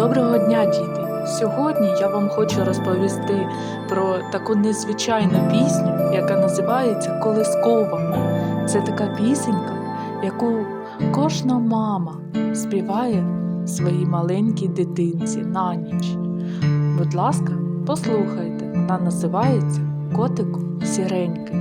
Доброго дня, діти! Сьогодні я вам хочу розповісти про таку незвичайну пісню, яка називається Колискова. Це така пісенька, яку кожна мама співає своїй маленькій дитинці на ніч. Будь ласка, послухайте, вона називається Котику сіренький.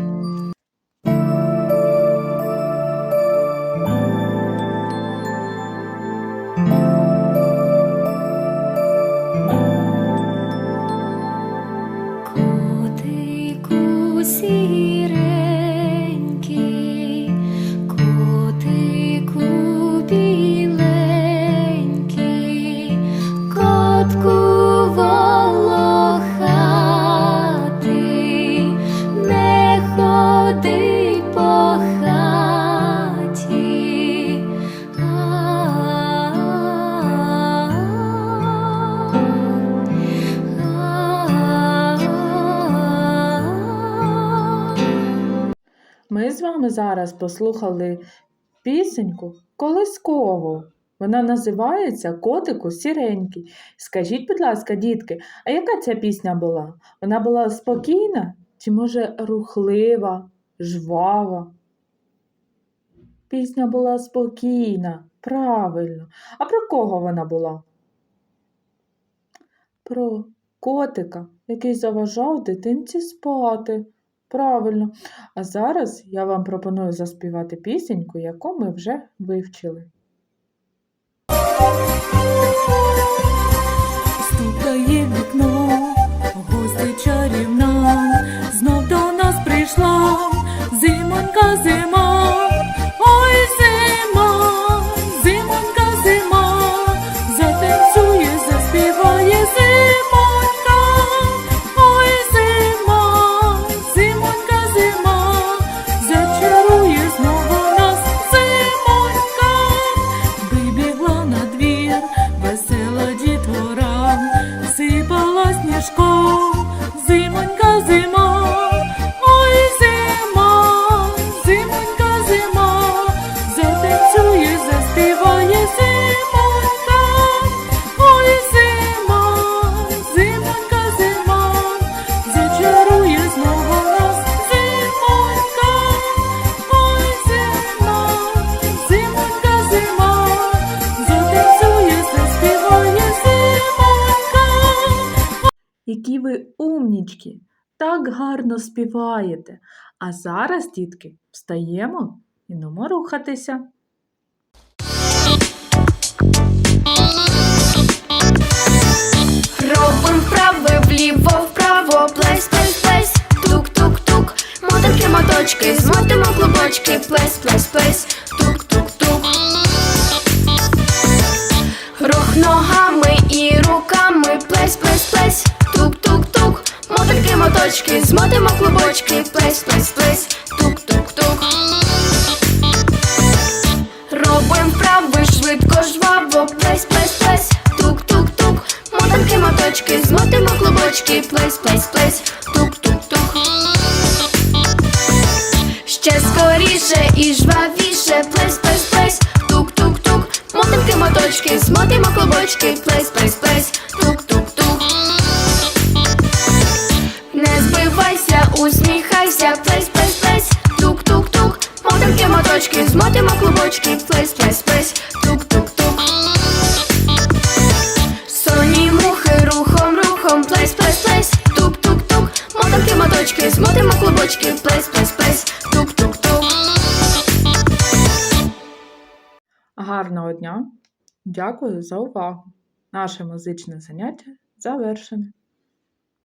З вами зараз послухали пісеньку Колискову. Вона називається Котику сіренький. Скажіть, будь ласка, дітки, а яка ця пісня була? Вона була спокійна чи, може, рухлива, жвава? Пісня була спокійна, правильно. А про кого вона була? Про котика, який заважав дитинці спати. Правильно. А зараз я вам пропоную заспівати пісеньку, яку ми вже вивчили. Стукає вікно, гостя чарівна, знов до нас прийшла зимонька зима, ой зима, зимонька зима, затанцює, заспіває зимонька, сніжком, зимонька зима, Які ви умнічки, так гарно співаєте. А зараз, дітки, встаємо і нумо рухатися. Робим вправи вліво, вправо, плесь, плесь, плесь, тук, тук, тук, мотанки, моточки, змотимо клубочки, плесь, плесь, плесь, тук, тук, тук. Рух ногами моточки, змотимо клубочки, плесь, плесь, плесь, тук, тук, тук. Робим вправи швидко, жваво, плесь, плесь, плесь, тук, тук, тук, мотанки, моточки, змотимо клубочки, плесь, плесь, плесь, тук, тук, тук. Ще скоріше і жвавіше, плесь, плесь, плесь, тук, тук, тук, мотанки, моточки, змотимо клубочки, плесь, плесь, плесь, тук, усміхайся, плесь, плесь, плесь, тук, тук, тук, мотанки, моточки, змотимо клубочки, плесь, плесь, плесь, тук, тук, тук. Соні мухи рухом, рухом, плесь, плесь, плесь, тук, тук, тук, мотанки, моточки, змотимо клубочки, плесь, плесь, плесь, тук, тук, тук. Гарного дня! Дякую за увагу! Наше музичне заняття завершене.